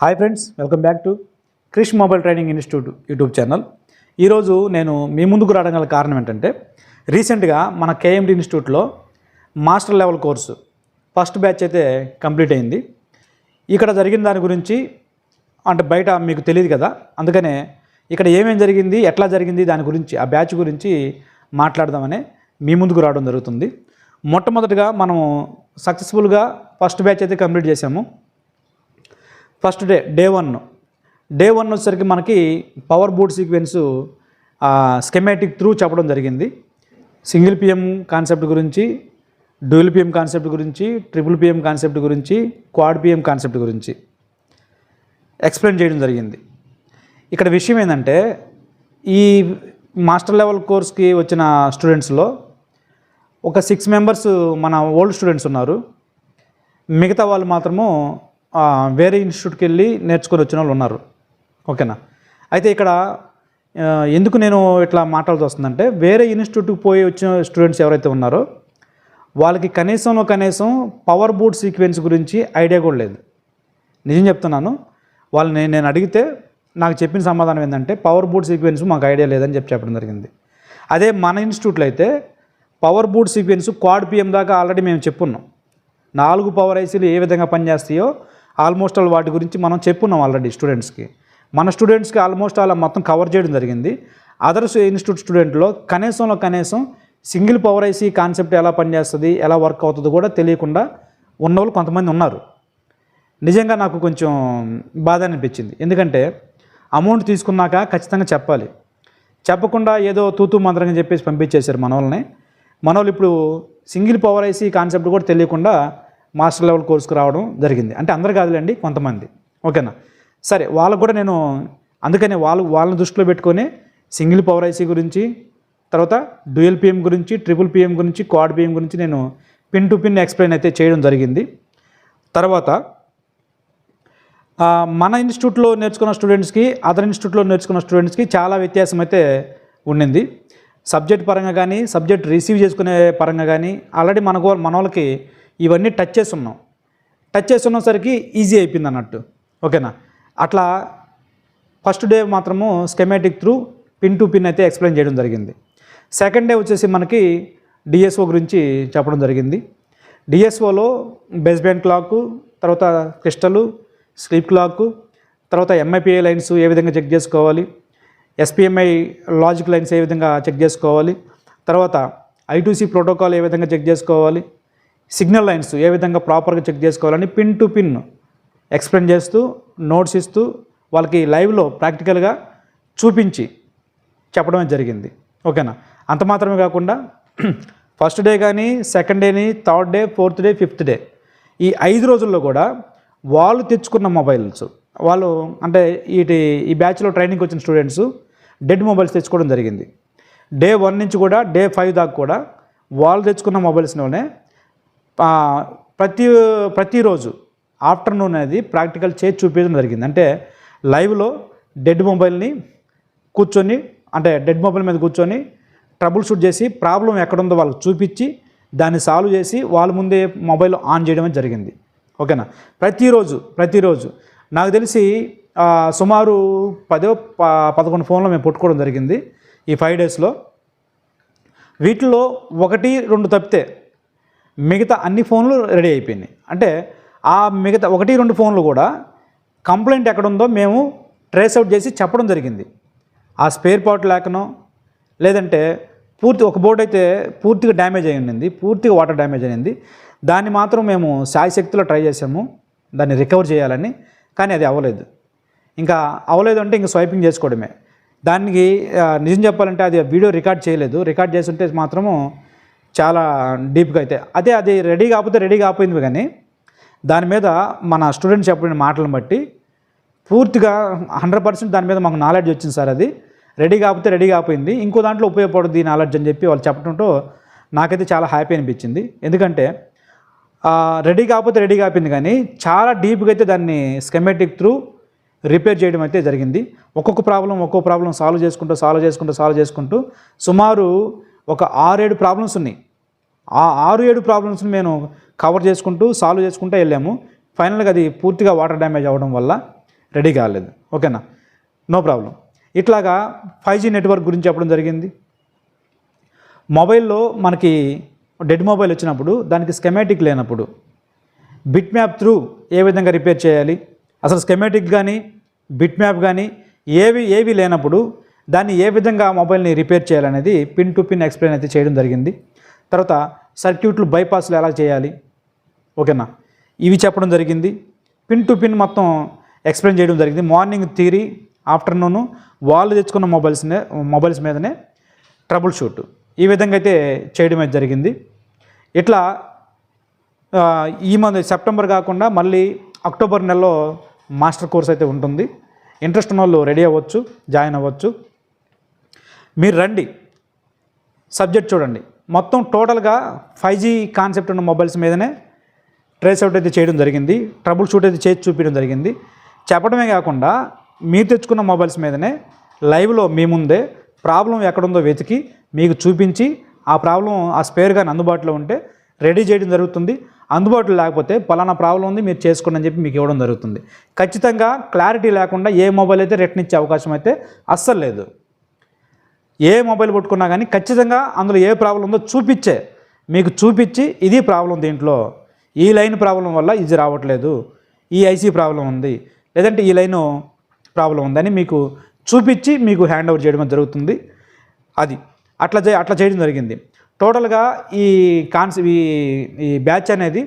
Hi friends welcome back to Krish mobile training institute YouTube channel. ఈరోజు నేను మీ ముందుకు రావడం గల కారణం ఏంటంటే రీసెంట్గా మన కేఎండి ఇన్స్టిట్యూట్లో master level course first batch అయితే కంప్లీట్ అయింది. ఇక్కడ జరిగిన దాని గురించి అంటే బయట మీకు తెలియదు కదా అందుకనే ఇక్కడ ఏమేమి జరిగింది ఎట్లా జరిగింది దాని గురించి ఆ బ్యాచ్ గురించి మాట్లాడదామని మీ ముందుకు రావడం జరుగుతుంది. మొట్టమొదటిగా మనము సక్సెస్ఫుల్గా ఫస్ట్ బ్యాచ్ అయితే కంప్లీట్ చేసాము first day day one. Day one వచ్చేసరికి మనకి power boot sequence schematic through చెప్పడం జరిగింది. సింగిల్ పిఎం కాన్సెప్ట్ గురించి డ్యూల్ పిఎం కాన్సెప్ట్ గురించి ట్రిపుల్ పిఎం కాన్సెప్ట్ గురించి క్వాడ్ పిఎం కాన్సెప్ట్ గురించి ఎక్స్ప్లెయిన్ చేయడం జరిగింది. ఇక్కడ విషయం ఏంటంటే ఈ మాస్టర్ లెవెల్ కోర్స్కి వచ్చిన స్టూడెంట్స్లో ఒక సిక్స్ మెంబర్స్ మన ఓల్డ్ స్టూడెంట్స్ ఉన్నారు. మిగతా వాళ్ళు మాత్రము వేరే ఇన్స్టిట్యూట్కి వెళ్ళి నేర్చుకొని వచ్చిన వాళ్ళు ఉన్నారు. ఓకేనా? అయితే ఇక్కడ ఎందుకు నేను ఇట్లా మాట్లాడాల్సి వస్తుందంటే వేరే ఇన్స్టిట్యూట్కి పోయి వచ్చిన స్టూడెంట్స్ ఎవరైతే ఉన్నారో వాళ్ళకి కనీసంలో కనీసం పవర్ బూట్ సీక్వెన్స్ గురించి ఐడియా కూడా లేదు. నిజం చెప్తున్నాను వాళ్ళని నేను అడిగితే నాకు చెప్పిన సమాధానం ఏంటంటే పవర్ బూట్ సీక్వెన్స్ మాకు ఐడియా లేదని చెప్పి చెప్పడం జరిగింది. అదే మన ఇన్స్టిట్యూట్లో అయితే power boot sequence quad PM దాకా ఆల్రెడీ మేము చెప్పున్నాం. నాలుగు పవర్ ఐసీలు ఏ విధంగా పనిచేస్తాయో ఆల్మోస్ట్ ఆల్ వాటి గురించి మనం చెప్పున్నాం ఆల్రెడీ స్టూడెంట్స్కి. మన స్టూడెంట్స్కి ఆల్మోస్ట్ ఆల్ మొత్తం కవర్ చేయడం జరిగింది. అదర్స్ ఇన్స్టిట్యూట్ స్టూడెంట్లో కనీసంలో కనీసం సింగిల్ పవర్ ఐసీ కాన్సెప్ట్ ఎలా పనిచేస్తుంది ఎలా వర్క్ అవుతుందో కూడా తెలియకుండా ఉన్నవాళ్ళు కొంతమంది ఉన్నారు. నిజంగా నాకు కొంచెం బాధ అనిపించింది. ఎందుకంటే అమౌంట్ తీసుకున్నాక ఖచ్చితంగా చెప్పాలి. చెప్పకుండా ఏదో తూతూ మంత్రంగా చెప్పేసి పంపించేశారు మన వాళ్ళని మన వాళ్ళు ఇప్పుడు సింగిల్ పవర్ ఐసీ కాన్సెప్ట్ కూడా తెలియకుండా మాస్టర్ లెవెల్ కోర్సుకు రావడం జరిగింది. అంటే అందరు కాదులేండి కొంతమంది. ఓకేనా? సరే వాళ్ళకు కూడా నేను అందుకనే వాళ్ళు వాళ్ళని దృష్టిలో పెట్టుకొని సింగిల్ పవర్ ఐసీ గురించి తర్వాత డ్యూయల్ పిఎం గురించి ట్రిపుల్ పిఎం గురించి క్వాడ్ పిఎం గురించి నేను పిన్ టు పిన్ ఎక్స్ప్లెయిన్ అయితే చేయడం జరిగింది. తర్వాత మన ఇన్స్టిట్యూట్లో నేర్చుకున్న స్టూడెంట్స్కి అదర్ ఇన్స్టిట్యూట్లో నేర్చుకున్న స్టూడెంట్స్కి చాలా వ్యత్యాసం అయితే ఉండింది. సబ్జెక్ట్ పరంగా కానీ సబ్జెక్ట్ రిసీవ్ చేసుకునే పరంగా కానీ ఆల్రెడీ మనకు మన వాళ్ళకి ఇవన్నీ టచ్ చేసి ఉన్నాం టచ్ చేసి ఉన్నసరికి ఈజీ అయిపోయింది అన్నట్టు. ఓకేనా? అట్లా ఫస్ట్ డే మాత్రము schematic through pin to pin అయితే ఎక్స్ప్లెయిన్ చేయడం జరిగింది. సెకండ్ డే వచ్చేసి మనకి డిఎస్ఓ గురించి చెప్పడం జరిగింది. డిఎస్ఓలో బేస్ బ్యాండ్ క్లాక్ తర్వాత క్రిస్టలు స్లీప్ క్లాక్ తర్వాత ఎంఐపిఐ లైన్స్ ఏ విధంగా చెక్ చేసుకోవాలి ఎస్పిఎంఐ లాజిక్ లైన్స్ ఏ విధంగా చెక్ చేసుకోవాలి తర్వాత ఐటూసీ ప్రోటోకాల్ ఏ విధంగా చెక్ చేసుకోవాలి సిగ్నల్ లైన్స్ ఏ విధంగా ప్రాపర్గా చెక్ చేసుకోవాలని పిన్ టు పిన్ ఎక్స్ప్లెయిన్ చేస్తూ నోట్స్ ఇస్తూ వాళ్ళకి లైవ్లో ప్రాక్టికల్గా చూపించి చెప్పడమే జరిగింది. ఓకేనా అంత మాత్రమే కాకుండా ఫస్ట్ డే కానీ సెకండ్ డేని third day fourth day fifth day ఈ ఐదు రోజుల్లో కూడా వాళ్ళు తెచ్చుకున్న మొబైల్స్ వాళ్ళు అంటే వీటి ఈ బ్యాచ్లో ట్రైనింగ్కి వచ్చిన స్టూడెంట్స్ డెడ్ మొబైల్స్ తెచ్చుకోవడం జరిగింది. డే వన్ నుంచి కూడా డే ఫైవ్ దాకా కూడా వాళ్ళు తెచ్చుకున్న మొబైల్స్లోనే ప్రతి ప్రతిరోజు ఆఫ్టర్నూన్ అనేది ప్రాక్టికల్ చేసి చూపించడం జరిగింది. అంటే లైవ్లో డెడ్ మొబైల్ని కూర్చొని అంటే డెడ్ మొబైల్ మీద కూర్చొని ట్రబుల్ షూట్ చేసి ప్రాబ్లం ఎక్కడుందో వాళ్ళకి చూపించి దాన్ని సాల్వ్ చేసి వాళ్ళ ముందే మొబైల్ ఆన్ చేయడం అనేది జరిగింది. ఓకేనా? ప్రతిరోజు ప్రతిరోజు. నాకు తెలిసి సుమారు పదో ప- పదకొండు ఫోన్లు మేము పుట్టుకోవడం జరిగింది ఈ ఫైవ్ డేస్లో. వీటిలో ఒకటి రెండు తప్పితే మిగతా అన్ని ఫోన్లు రెడీ అయిపోయినాయి. అంటే ఆ మిగతా ఒకటి రెండు ఫోన్లు కూడా కంప్లైంట్ ఎక్కడుందో మేము ట్రేస్ అవుట్ చేసి చెప్పడం జరిగింది. ఆ స్పేర్ పార్ట్ లేకనో లేదంటే పూర్తి ఒక బోర్డు అయితే పూర్తిగా డ్యామేజ్ అయి ఉండింది పూర్తిగా వాటర్ డ్యామేజ్ అయింది. దాన్ని మాత్రం మేము శాయశక్తిలో ట్రై చేసాము దాన్ని రికవర్ చేయాలని కానీ అది అవ్వలేదు. ఇంకా అవ్వలేదు అంటే ఇంకా స్వైపింగ్ చేసుకోవడమే. దానికి నిజం చెప్పాలంటే అది వీడియో రికార్డ్ చేయలేదు. రికార్డ్ చేస్తుంటే మాత్రము చాలా డీప్గా అయితే. అదే అది రెడీ కాకపోతే రెడీ కాకపోయింది కానీ దాని మీద మన స్టూడెంట్స్ చెప్పిన మాటలను బట్టి పూర్తిగా హండ్రెడ్ పర్సెంట్ దాని మీద మాకు నాలెడ్జ్ వచ్చింది సార్ అది. రెడీ కాకపోతే రెడీ కాకపోయింది. ఇంకో దాంట్లో ఉపయోగపడుద్ది ఈ నాలెడ్జ్ అని చెప్పి వాళ్ళు చెప్పడంతో నాకైతే చాలా హ్యాపీ అనిపించింది. ఎందుకంటే రెడీ కాకపోతే రెడీ కాపోయింది కానీ చాలా డీప్గా అయితే దాన్ని స్కెమెటిక్ త్రూ రిపేర్ చేయడం అయితే జరిగింది. ఒక్కొక్క ప్రాబ్లం ఒక్కొక్క ప్రాబ్లం సాల్వ్ చేసుకుంటూ సాల్వ్ చేసుకుంటూ సాల్వ్ చేసుకుంటూ సుమారు ఒక ఆరేడు ప్రాబ్లమ్స్ ఉన్నాయి. ఆ ఆరు ఏడు ప్రాబ్లమ్స్ని నేను కవర్ చేసుకుంటూ సాల్వ్ చేసుకుంటూ వెళ్ళాము. ఫైనల్గా అది పూర్తిగా వాటర్ డ్యామేజ్ అవ్వడం వల్ల రెడీ కాలేదు. ఓకేనా నో? ప్రాబ్లం ఇట్లాగా ఫైవ్ జీ నెట్వర్క్ గురించి చెప్పడం జరిగింది. మొబైల్లో మనకి డెడ్ మొబైల్ వచ్చినప్పుడు దానికి స్కెమాటిక్ లేనప్పుడు బిట్ మ్యాప్ త్రూ ఏ విధంగా రిపేర్ చేయాలి? అసలు స్కెమాటిక్ కానీ బిట్ మ్యాప్ కానీ ఏవి ఏవి లేనప్పుడు దాన్ని ఏ విధంగా మొబైల్ని రిపేర్ చేయాలనేది పిన్ టు పిన్ ఎక్స్ప్లెయిన్ అయితే చేయడం జరిగింది. తర్వాత సర్క్యూట్లు బైపాస్లు ఎలా చేయాలి? ఓకేనా? ఇవి చెప్పడం జరిగింది. పిన్ టు పిన్ మొత్తం ఎక్స్ప్లెయిన్ చేయడం జరిగింది. మార్నింగ్ థీరీ ఆఫ్టర్నూన్ వాళ్ళు తెచ్చుకున్న మొబైల్స్నే మొబైల్స్ మీదనే ట్రబుల్ షూట్. ఈ విధంగా అయితే చేయడం అయితే జరిగింది. ఇట్లా ఈ మంత్ సెప్టెంబర్ కాకుండా మళ్ళీ అక్టోబర్ నెలలో మాస్టర్ కోర్స్ అయితే ఉంటుంది. ఇంట్రెస్ట్ ఉన్న వాళ్ళు రెడీ అవ్వచ్చు జాయిన్ అవ్వచ్చు. మీరు రండి. సబ్జెక్ట్ చూడండి. మొత్తం టోటల్గా ఫైవ్ జీ కాన్సెప్ట్ ఉన్న మొబైల్స్ మీదనే ట్రేస్ అవుట్ అయితే చేయడం జరిగింది. ట్రబుల్ షూట్ అయితే చేసి చూపించడం జరిగింది. చెప్పడమే కాకుండా మీరు తెచ్చుకున్న మొబైల్స్ మీదనే లైవ్లో మీ ముందే ప్రాబ్లం ఎక్కడుందో వెతికి మీకు చూపించి ఆ ప్రాబ్లం ఆ స్పేర్ కానీ అందుబాటులో ఉంటే రెడీ చేయడం జరుగుతుంది. అందుబాటులో లేకపోతే పలానా ప్రాబ్లం ఉంది మీరు చేసుకోండి అని చెప్పి మీకు ఇవ్వడం జరుగుతుంది. ఖచ్చితంగా క్లారిటీ లేకుండా ఏ మొబైల్ అయితే రిటర్న్ ఇచ్చే అవకాశం అయితే అస్సలు లేదు. ఏ మొబైల్ పట్టుకున్నా కానీ ఖచ్చితంగా అందులో ఏ ప్రాబ్లం ఉందో చూపించే. మీకు చూపించి ఇది ప్రాబ్లం దీంట్లో. ఈ లైన్ ప్రాబ్లం వల్ల ఇది రావట్లేదు. ఈ ఐసీ ప్రాబ్లం ఉంది. లేదంటే ఈ లైను ప్రాబ్లం ఉందని మీకు చూపించి మీకు హ్యాండ్ ఓవర్ చేయడం జరుగుతుంది. అది. అట్లా చే అట్లా చేయడం జరిగింది. టోటల్గా ఈ కాన్స్ ఈ ఈ బ్యాచ్ అనేది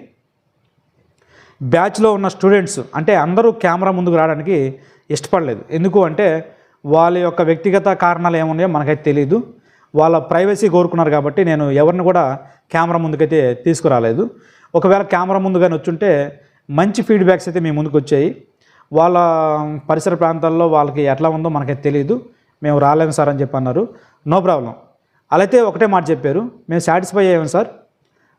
బ్యాచ్లో ఉన్న స్టూడెంట్స్ అంటే అందరూ కెమెరా ముందుకు రావడానికి ఇష్టపడలేదు. ఎందుకు అంటే వాళ్ళ యొక్క వ్యక్తిగత కారణాలు ఏమున్నాయో మనకైతే తెలియదు వాళ్ళ ప్రైవసీ కోరుకున్నారు కాబట్టి నేను ఎవరిని కూడా కెమెరా ముందుకైతే తీసుకురాలేదు. ఒకవేళ కెమెరా ముందుగానే వచ్చుంటే మంచి ఫీడ్బ్యాక్స్ అయితే మీ ముందుకు వచ్చాయి. వాళ్ళ పరిసర ప్రాంతాల్లో వాళ్ళకి ఎట్లా ఉందో మనకైతే తెలియదు మేము రాలేము సార్ అని చెప్పి అన్నారు. No problem. అలా అయితే ఒకటే మాట చెప్పారు. మేము సాటిస్ఫై అయ్యాము సార్.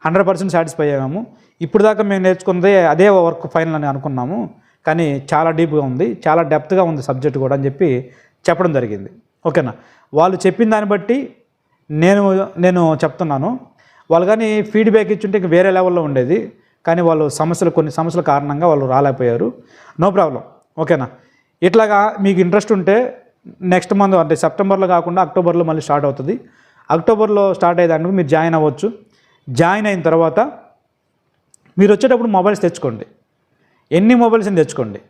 హండ్రెడ్ పర్సెంట్ సాటిస్ఫై అయ్యాము. ఇప్పుడు దాకా మేము నేర్చుకున్నదే అదే వర్క్ ఫైనల్ అని అనుకున్నాము. కానీ చాలా డీప్గా ఉంది. చాలా డెప్త్గా ఉంది సబ్జెక్ట్ కూడా అని చెప్పి చెప్పడం జరిగింది. ఓకేనా? వాళ్ళు చెప్పిన దాన్ని బట్టి నేను నేను చెప్తున్నాను. వాళ్ళు కానీ ఫీడ్బ్యాక్ ఇచ్చుంటే ఇంక వేరే లెవెల్లో ఉండేది. కానీ వాళ్ళు సమస్యలు కొన్ని సమస్యల కారణంగా వాళ్ళు రాలేకపోయారు. No problem. ఓకేనా? ఇట్లాగా మీకు ఇంట్రెస్ట్ ఉంటే నెక్స్ట్ మంత్ అంటే సెప్టెంబర్లో కాకుండా అక్టోబర్లో మళ్ళీ స్టార్ట్ అవుతుంది. అక్టోబర్లో స్టార్ట్ అయ్యేదానికి మీరు జాయిన్ అవ్వచ్చు. జాయిన్ అయిన తర్వాత మీరు వచ్చేటప్పుడు మొబైల్స్ తెచ్చుకోండి. ఎన్ని మొబైల్స్ అని తెచ్చుకోండి.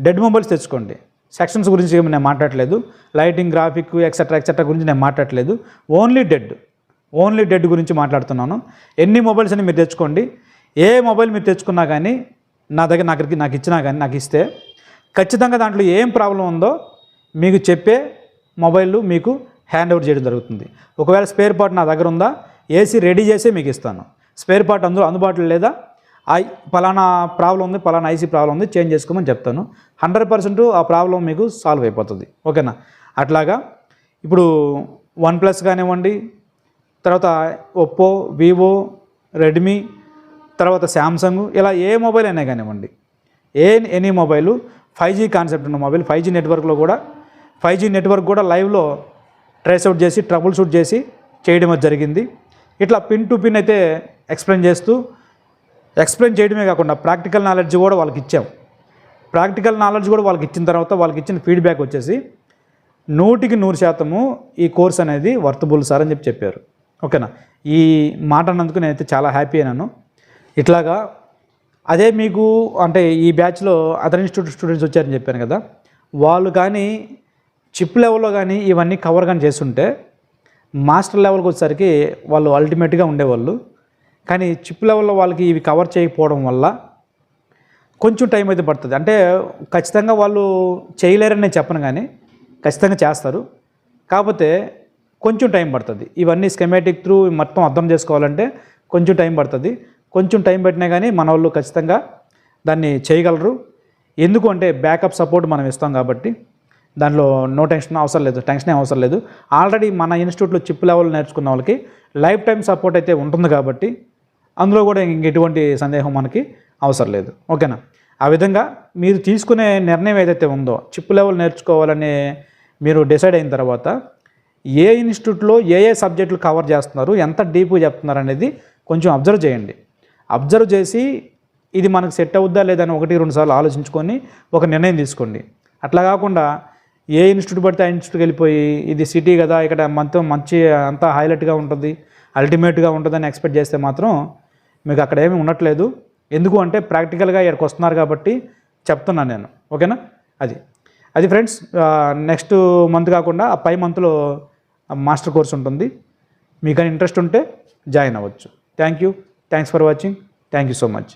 డెడ్ మొబైల్స్ తెచ్చుకోండి. సెక్షన్స్ గురించి ఏమి నేను మాట్లాడలేదు లైటింగ్ గ్రాఫిక్ ఎక్సెట్రా ఎక్సెట్రా గురించి నేను మాట్లాడలేదు ఓన్లీ డెడ్. ఓన్లీ డెడ్ గురించి మాట్లాడుతున్నాను. ఎన్ని మొబైల్స్ అని మీరు తెచ్చుకోండి. ఏ మొబైల్ మీరు తెచ్చుకున్నా కానీ నా దగ్గర నాకు నాకు ఇచ్చినా కానీ నాకు ఇస్తే ఖచ్చితంగా దాంట్లో ఏం ప్రాబ్లం ఉందో మీకు చెప్పే మొబైల్ మీకు హ్యాండ్ ఓవర్ చేయడం జరుగుతుంది. ఒకవేళ స్పేర్ పార్ట్ నా దగ్గర ఉందా? ఏసీ రెడీ చేసే మీకు ఇస్తాను. స్పేర్ పార్ట్ అందులో అందుబాటులో లేదా? ఐ పలానా ప్రాబ్లం ఉంది పలానా ఐసీ ప్రాబ్లం ఉంది చేంజ్ చేసుకోమని చెప్తాను. హండ్రెడ్ పర్సెంట్ ఆ ప్రాబ్లం మీకు సాల్వ్ అయిపోతుంది. ఓకేనా? అట్లాగా ఇప్పుడు వన్ ప్లస్ కానివ్వండి తర్వాత ఒప్పో వివో రెడ్మీ తర్వాత శాంసంగ్ ఇలా ఏ మొబైల్ అయినా కానివ్వండి ఏ any mobile five G concept ఉన్న మొబైల్ ఫైవ్ జీ నెట్వర్క్లో కూడా ఫైవ్ జీ నెట్వర్క్ కూడా లైవ్లో ట్రేస్ అవుట్ చేసి ట్రబుల్ షూట్ చేసి చేయడం అది జరిగింది. ఇట్లా పిన్ టు పిన్ అయితే ఎక్స్ప్లెయిన్ చేస్తూ ఎక్స్ప్లెయిన్ చేయడమే కాకుండా ప్రాక్టికల్ నాలెడ్జ్ కూడా వాళ్ళకి ఇచ్చాం. ప్రాక్టికల్ నాలెడ్జ్ కూడా వాళ్ళకి ఇచ్చిన తర్వాత వాళ్ళకి ఇచ్చిన ఫీడ్బ్యాక్ వచ్చేసి నూటికి నూరు శాతము ఈ కోర్స్ అనేది వర్తబుల్ సార్ అని చెప్పి చెప్పారు. ఓకేనా? ఈ మాట అన్నందుకు నేనైతే చాలా హ్యాపీ అయినాను. ఇట్లాగా అదే మీకు అంటే ఈ బ్యాచ్లో అదర్ ఇన్స్టిట్యూట్ స్టూడెంట్స్ వచ్చారని చెప్పాను కదా వాళ్ళు కానీ చిప్ లెవెల్లో కానీ ఇవన్నీ కవర్ కానీ చేస్తుంటే మాస్టర్ లెవెల్కి వచ్చేసరికి వాళ్ళు అల్టిమేట్గా ఉండేవాళ్ళు. కానీ చిప్ లెవెల్లో వాళ్ళకి ఇవి కవర్ చేయకపోవడం వల్ల కొంచెం టైం అయితే పడుతుంది. అంటే ఖచ్చితంగా వాళ్ళు చేయలేరని నేను చెప్పను కానీ ఖచ్చితంగా చేస్తారు. కాకపోతే కొంచెం టైం పడుతుంది. ఇవన్నీ స్కెమాటిక్ త్రూ మొత్తం అర్థం చేసుకోవాలంటే కొంచెం టైం పడుతుంది. కొంచెం టైం పెట్టినా కానీ మన వాళ్ళు ఖచ్చితంగా దాన్ని చేయగలరు. ఎందుకు అంటే బ్యాకప్ సపోర్ట్ మనం ఇస్తాం కాబట్టి దానిలో నో టెన్షన్ అవసరం లేదు టెన్షన్ అవసరం లేదు. ఆల్రెడీ మన ఇన్స్టిట్యూట్లో చిప్ లెవెల్ నేర్చుకున్న వాళ్ళకి లైఫ్ టైం సపోర్ట్ అయితే ఉంటుంది కాబట్టి అందులో కూడా ఇంక ఎటువంటి సందేహం మనకి అవసరం లేదు. ఓకేనా? ఆ విధంగా మీరు తీసుకునే నిర్ణయం ఏదైతే ఉందో చిప్ లెవెల్ నేర్చుకోవాలని మీరు డిసైడ్ అయిన తర్వాత ఏ ఇన్స్టిట్యూట్లో ఏ ఏ సబ్జెక్టులు కవర్ చేస్తున్నారు ఎంత డీప్గా చెప్తున్నారు అనేది కొంచెం అబ్జర్వ్ చేయండి. అబ్జర్వ్ చేసి ఇది మనకు సెట్ అవుద్దా లేదని ఒకటి రెండు సార్లు ఆలోచించుకొని ఒక నిర్ణయం తీసుకోండి. అట్లా కాకుండా ఏ ఇన్స్టిట్యూట్ పడితే ఆ ఇన్స్టిట్యూట్కి వెళ్ళిపోయి ఇది సిటీ కదా ఇక్కడ మొత్తం మంచి అంతా హైలైట్గా ఉంటుంది అల్టిమేట్గా ఉంటుందని ఎక్స్పెక్ట్ చేస్తే మాత్రం మీకు అక్కడ ఏమీ ఉండట్లేదు. ఎందుకు అంటే ప్రాక్టికల్గా ఇక్కడికి వస్తున్నారు కాబట్టి చెప్తున్నాను నేను. ఓకేనా? అది. అది ఫ్రెండ్స్ నెక్స్ట్ మంత్ కాకుండా ఆ పై మంత్లో మాస్టర్ కోర్స్ ఉంటుంది. మీకు ఇంట్రెస్ట్ ఉంటే జాయిన్ అవ్వచ్చు. Thank you. Thanks for watching. Thank you so much.